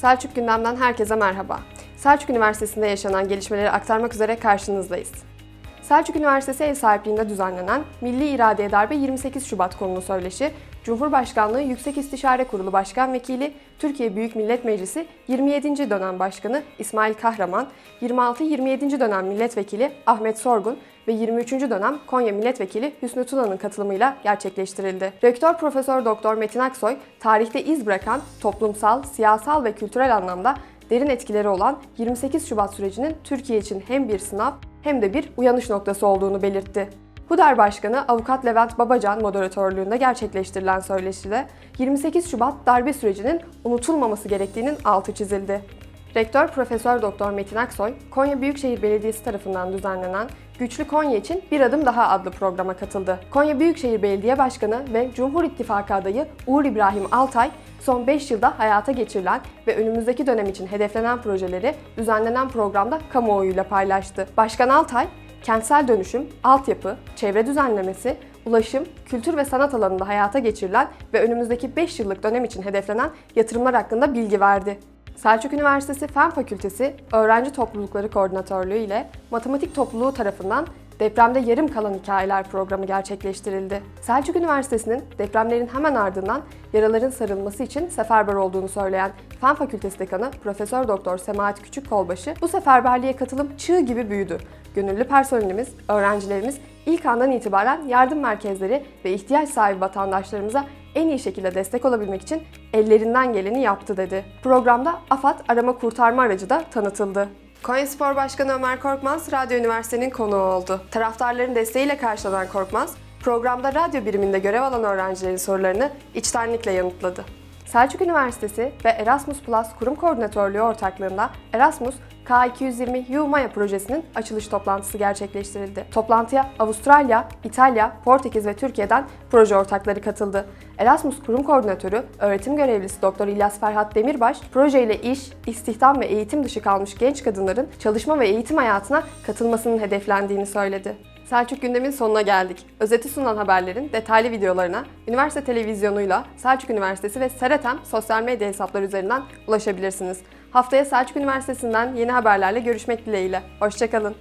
Selçuk Gündem'den herkese merhaba. Selçuk Üniversitesi'nde yaşanan gelişmeleri aktarmak üzere karşınızdayız. Selçuk Üniversitesi ev sahipliğinde düzenlenen Milli İradeye Darbe 28 Şubat konulu söyleşi, Cumhurbaşkanlığı Yüksek İstişare Kurulu Başkan Vekili, Türkiye Büyük Millet Meclisi 27. dönem başkanı İsmail Kahraman, 26-27. dönem milletvekili Ahmet Sorgun ve 23. dönem Konya Milletvekili Hüsnü Tuna'nın katılımıyla gerçekleştirildi. Rektör Profesör Doktor Metin Aksoy, tarihte iz bırakan toplumsal, siyasal ve kültürel anlamda derin etkileri olan 28 Şubat sürecinin Türkiye için hem bir sınav hem de bir uyanış noktası olduğunu belirtti. HUDAR Başkanı Avukat Levent Babacan moderatörlüğünde gerçekleştirilen söyleşide 28 Şubat darbe sürecinin unutulmaması gerektiğinin altı çizildi. Rektör Profesör Doktor Metin Aksoy, Konya Büyükşehir Belediyesi tarafından düzenlenen Güçlü Konya için Bir Adım Daha adlı programa katıldı. Konya Büyükşehir Belediye Başkanı ve Cumhur İttifakı adayı Uğur İbrahim Altay, son 5 yılda hayata geçirilen ve önümüzdeki dönem için hedeflenen projeleri düzenlenen programda kamuoyuyla paylaştı. Başkan Altay, kentsel dönüşüm, altyapı, çevre düzenlemesi, ulaşım, kültür ve sanat alanında hayata geçirilen ve önümüzdeki 5 yıllık dönem için hedeflenen yatırımlar hakkında bilgi verdi. Selçuk Üniversitesi Fen Fakültesi Öğrenci Toplulukları Koordinatörlüğü ile Matematik Topluluğu tarafından Depremde Yarım Kalan Hikayeler programı gerçekleştirildi. Selçuk Üniversitesi'nin depremlerin hemen ardından yaraların sarılması için seferber olduğunu söyleyen Fen Fakültesi Dekanı Profesör Doktor Semahat Küçük Kolbaşı, bu seferberliğe katılım çığ gibi büyüdü. Gönüllü personelimiz, öğrencilerimiz ilk andan itibaren yardım merkezleri ve ihtiyaç sahibi vatandaşlarımıza en iyi şekilde destek olabilmek için ellerinden geleni yaptı dedi. Programda AFAD arama kurtarma aracı da tanıtıldı. Konya Spor Başkanı Ömer Korkmaz, Radyo Üniversitesi'nin konuğu oldu. Taraftarların desteğiyle karşılanan Korkmaz, programda radyo biriminde görev alan öğrencilerin sorularını içtenlikle yanıtladı. Selçuk Üniversitesi ve Erasmus Plus kurum koordinatörlüğü ortaklığında Erasmus K220 U-Maya projesinin açılış toplantısı gerçekleştirildi. Toplantıya Avustralya, İtalya, Portekiz ve Türkiye'den proje ortakları katıldı. Erasmus kurum koordinatörü, öğretim görevlisi Dr. İlyas Ferhat Demirbaş, projeyle iş, istihdam ve eğitim dışı kalmış genç kadınların çalışma ve eğitim hayatına katılmasının hedeflendiğini söyledi. Selçuk gündemin sonuna geldik. Özeti sunan haberlerin detaylı videolarına üniversite televizyonuyla Selçuk Üniversitesi ve Seretem sosyal medya hesapları üzerinden ulaşabilirsiniz. Haftaya Selçuk Üniversitesi'nden yeni haberlerle görüşmek dileğiyle. Hoşçakalın.